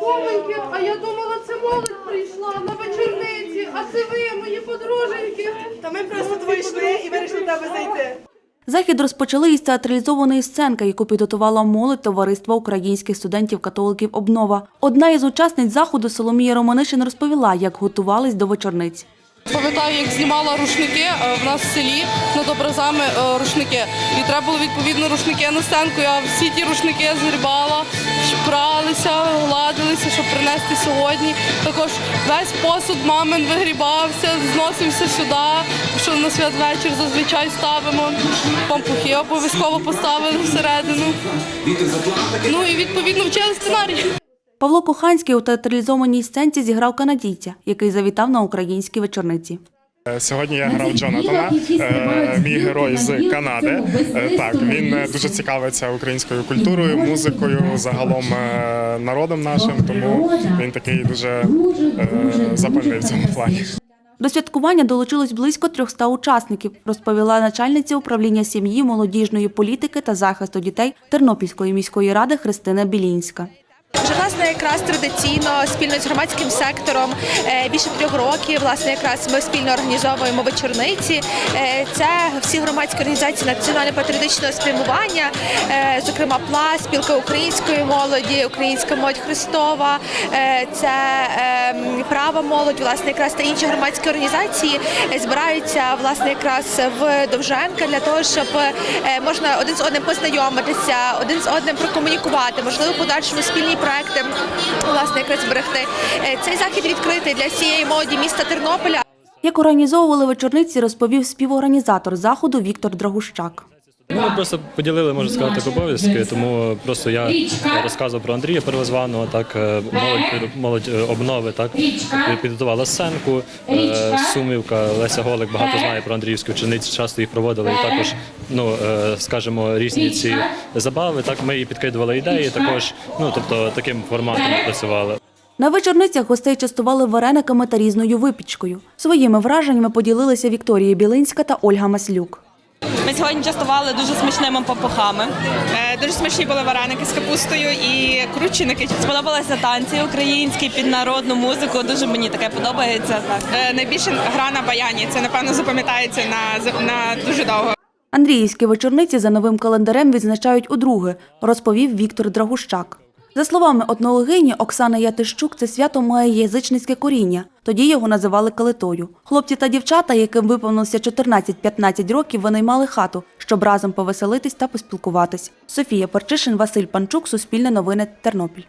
Омоньки, а я думала, це молодь прийшла на вечорниці, а це ви, мої подруженьки. Та ми просто вийшли і вирішили тебе зайти. Захід розпочали із театралізованої сценки, яку підготувала молодь товариства українських студентів-католиків Обнова. Одна із учасниць заходу Соломія Романишин розповіла, як готувались до вечорниць. Пам'ятаю, як знімала рушники е, в нас в селі над образами е, рушники. І треба було відповідно рушники на сценку. Я всі ті рушники згрібала, пралися, гладилися, щоб принести сьогодні. Також весь посуд мамин вигрібався, зносився сюди, що на святвечір зазвичай ставимо. Пампухи обов'язково поставили всередину. Ну і відповідно вчили сценарій. Павло Коханський у театралізованій сценці зіграв канадійця, який завітав на українські вечорниці. Е, Сьогодні я грав Джонатана, е, мій герой з Канади. Е, Так, він дуже цікавиться українською культурою, музикою, загалом народом нашим, тому він такий дуже запальний в цьому плані. До святкування долучилось близько 300 учасників, розповіла начальниця управління сім'ї, молодіжної політики та захисту дітей Тернопільської міської ради Христина Білінська. Власне якраз традиційно спільно з громадським сектором е, більше трьох років. Власне, якраз ми спільно організовуємо вечорниці. Е, Це всі громадські організації національно-патріотичного спрямування, е, зокрема ПЛА, спілка української молоді, Українська молодь Христова, це е, права молодь, власне, якраз та інші громадські організації збираються власне якраз в Довженка для того, щоб е, можна один з одним познайомитися, один з одним прокомунікувати, можливо, подальшому спільні проекти власне якраз зберегти. Е, Цей захід відкритий для всієї молоді міста Тернополя. Як організовували вечорниці, розповів співорганізатор заходу Віктор Драгущак. Ну, ми просто поділили, можна сказати, обов'язки, тому просто я розказував про Андрія Первозваного, так, е, молодь, молодь е, обнови, так, підготувала сценку, е, Сумівка, Леся Голик багато знає про Андріївську учениці, часто їх проводили, і також, ну, скажімо, різні ці забави, так, ми їй підкидували ідеї, також, ну, тобто, таким форматом працювали. На вечорницях гостей частували варениками та різною випічкою. Своїми враженнями поділилися Вікторія Білинська та Ольга Маслюк. Сьогодні частували дуже смачними папухами. Е, Дуже смачні були вареники з капустою і крученики. Сподобалися танці українські під народну музику. Дуже мені таке подобається. Е, Найбільше гра на баяні. Це напевно запам'ятається на, на дуже довго. Андріївські вечорниці за новим календарем відзначають удруге, розповів Віктор Драгущак. За словами однологині Оксани Ятищук, це свято має язичницьке коріння. Тоді його називали калитою. Хлопці та дівчата, яким виповнилося 14-15 років, винаймали хату, щоб разом повеселитись та поспілкуватись. Софія Парчишин, Василь Панчук, Суспільне новини, Тернопіль.